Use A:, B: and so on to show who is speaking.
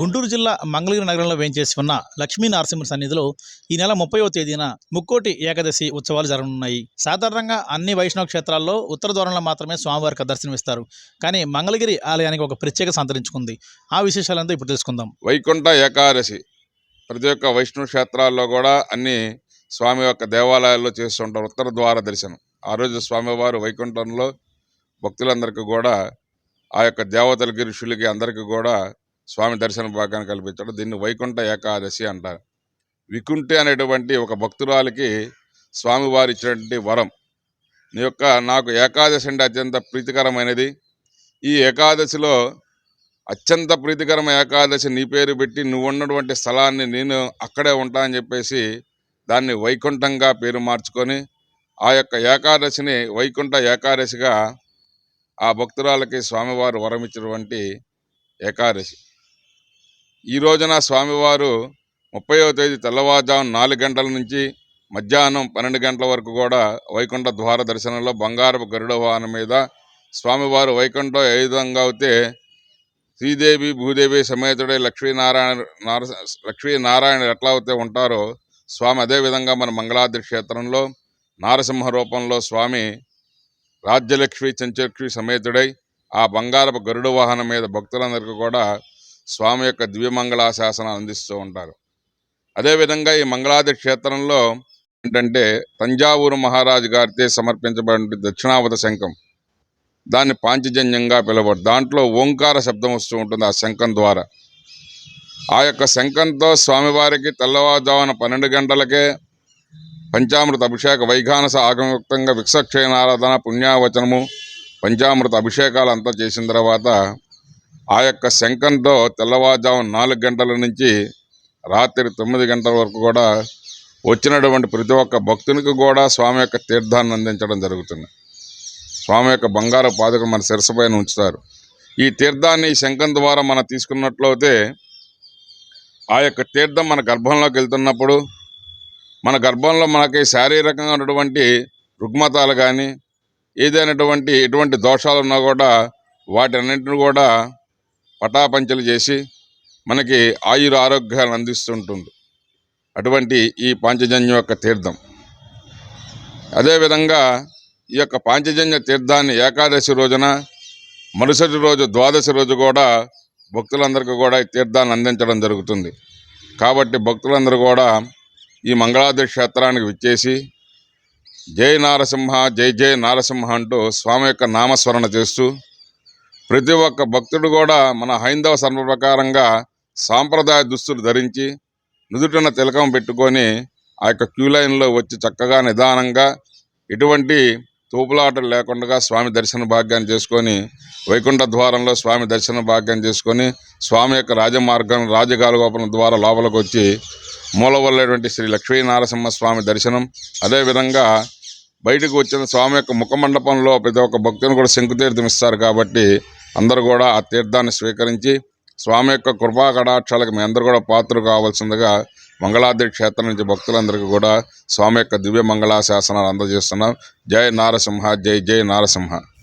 A: గుంటూరు జిల్లా మంగళగిరి నగరంలో వేయించేసి ఉన్న లక్ష్మీ నరసింహ సన్నిధిలో ఈ నెల ముప్పైవ తేదీన ముక్కోటి ఏకాదశి ఉత్సవాలు జరగనున్నాయి. సాధారణంగా అన్ని వైష్ణవ క్షేత్రాల్లో ఉత్తర ద్వారంలో మాత్రమే స్వామివారికి దర్శనమిస్తారు కానీ మంగళగిరి ఆలయానికి ఒక ప్రత్యేక సంతరించుకుంది. ఆ విశేషాలంతా ఇప్పుడు తెలుసుకుందాం.
B: వైకుంఠ ఏకాదశి. ప్రతి ఒక్క వైష్ణవ క్షేత్రాల్లో కూడా అన్ని స్వామి యొక్క దేవాలయాల్లో చేస్తుంటారు ఉత్తర ద్వార దర్శనం. ఆ రోజు స్వామివారు వైకుంఠంలో భక్తులందరికీ కూడా ఆ యొక్క దేవతలకి ఋషులకి అందరికీ కూడా స్వామి దర్శన భాగాన్ని కల్పించడం దీన్ని వైకుంఠ ఏకాదశి అంటారు. వికుంఠి అనేటువంటి ఒక భక్తురాలికి స్వామివారు ఇచ్చినటువంటి వరం. నీ యొక్క నాకు ఏకాదశి అంటే అత్యంత ప్రీతికరమైనది. ఈ ఏకాదశిలో అత్యంత ప్రీతికరమైన ఏకాదశి నీ పేరు పెట్టి నువ్వు ఉన్నటువంటి స్థలాన్ని నేను అక్కడే ఉంటా అని చెప్పేసి దాన్ని వైకుంఠంగా పేరు మార్చుకొని ఆ యొక్క ఏకాదశిని వైకుంఠ ఏకాదశిగా ఆ భక్తురాలకి స్వామివారు వరమిచ్చినటువంటి ఏకాదశి. ఈ రోజున స్వామివారు ముప్పైవ తేదీ తెల్లవారుజాము నాలుగు గంటల నుంచి మధ్యాహ్నం పన్నెండు గంటల వరకు కూడా వైకుంఠ ద్వార దర్శనంలో బంగారపు గరుడ వాహనం మీద స్వామివారు వైకుంఠం ఏ విధంగా అయితే శ్రీదేవి భూదేవి సమేతుడే లక్ష్మీనారాయణ నార లక్ష్మీనారాయణ ఎట్లా అయితే ఉంటారో స్వామి అదే విధంగా మన మంగళాద్రి క్షేత్రంలో నారసింహ రూపంలో స్వామి రాజ్యలక్ష్మి చంచలక్ష్మి సమేతుడై ఆ బంగారపు గరుడ వాహనం మీద భక్తులందరికీ కూడా స్వామి యొక్క దివ్యమంగళాశాసనాలు అందిస్తూ ఉంటారు. అదేవిధంగా ఈ మంగళాది క్షేత్రంలో ఏంటంటే తంజావూరు మహారాజు గారితే సమర్పించబడిన దక్షిణావత శంఖం. దాన్ని పాంచజన్యంగా పిలవడు దాంట్లో ఓంకార శబ్దం వస్తూ ఉంటుంది ఆ శంఖం ద్వారా. ఆ యొక్క శంఖంతో స్వామివారికి తెల్లవారుజామున పన్నెండు గంటలకే పంచామృత అభిషేక వైఘానస ఆగమయుక్తంగా విక్షక్షయనారాధన పుణ్యావచనము పంచామృత అభిషేకాలు అంతా చేసిన తర్వాత ఆ యొక్క శంఖంతో తెల్లవారుజామున నాలుగు గంటల నుంచి రాత్రి తొమ్మిది గంటల వరకు కూడా వచ్చినటువంటి ప్రతి ఒక్క భక్తునికి కూడా స్వామి యొక్క తీర్థాన్ని అందించడం జరుగుతుంది. స్వామి యొక్క బంగారు పాదుక మన శిరస్సు పైన ఉంచుతారు. ఈ తీర్థాన్ని శంఖం ద్వారా మనం తీసుకున్నట్లయితే ఆ యొక్క తీర్థం మన గర్భంలోకి వెళ్తున్నప్పుడు మన గర్భంలో మనకి శారీరకంగా ఉన్నటువంటి రుగ్మతాలు కానీ ఏదైనటువంటి ఎటువంటి దోషాలు ఉన్నా కూడా వాటన్నింటిని కూడా పటాపంచలు చేసి మనకి ఆయుర ఆరోగ్యాన్ని అందిస్తుంటుంది. అటువంటి ఈ పాంచజన్యం యొక్క తీర్థం. అదేవిధంగా ఈ యొక్క పాంచజన్య తీర్థాన్ని ఏకాదశి రోజున మరుసటి రోజు ద్వాదశి రోజు కూడా భక్తులందరికీ కూడా ఈ తీర్థాన్ని అందించడం జరుగుతుంది. కాబట్టి భక్తులందరూ కూడా ఈ మంగళాద్రి క్షేత్రానికి విచ్చేసి జై నారసింహ జై జై నారసింహ అంటూ స్వామి యొక్క నామస్మరణ చేస్తూ ప్రతి ఒక్క భక్తుడు కూడా మన హైందవ సర్వ ప్రకారంగా సాంప్రదాయ దుస్తులు ధరించి నుదుటిన తిలకం పెట్టుకొని ఆ యొక్క క్యూ లైన్లో వచ్చి చక్కగా నిదానంగా ఎటువంటి తోపులాటలు లేకుండా స్వామి దర్శన భాగ్యాన్ని చేసుకొని వైకుంఠ ద్వారంలో స్వామి దర్శన భాగ్యం చేసుకొని స్వామి యొక్క రాజమార్గం రాజగాలగోపనం ద్వారా లోపలికి వచ్చి మూలవల్లేటువంటి శ్రీ లక్ష్మీ నారసింహ స్వామి దర్శనం. అదేవిధంగా బయటకు వచ్చిన స్వామి యొక్క ముఖమండపంలో ప్రతి ఒక్క భక్తుని కూడా శంకుతీర్థం ఇస్తారు కాబట్టి అందరూ కూడా ఆ తీర్థాన్ని స్వీకరించి స్వామి యొక్క కృపా కటాక్షాలకు మీ అందరూ కూడా పాత్ర కావాల్సిందిగా మంగళాద్రి క్షేత్రం నుంచి భక్తులందరికీ కూడా స్వామి యొక్క దివ్య మంగళాశాసనాలు అందజేస్తున్నాం. జై నారసింహ జై జై నారసింహ.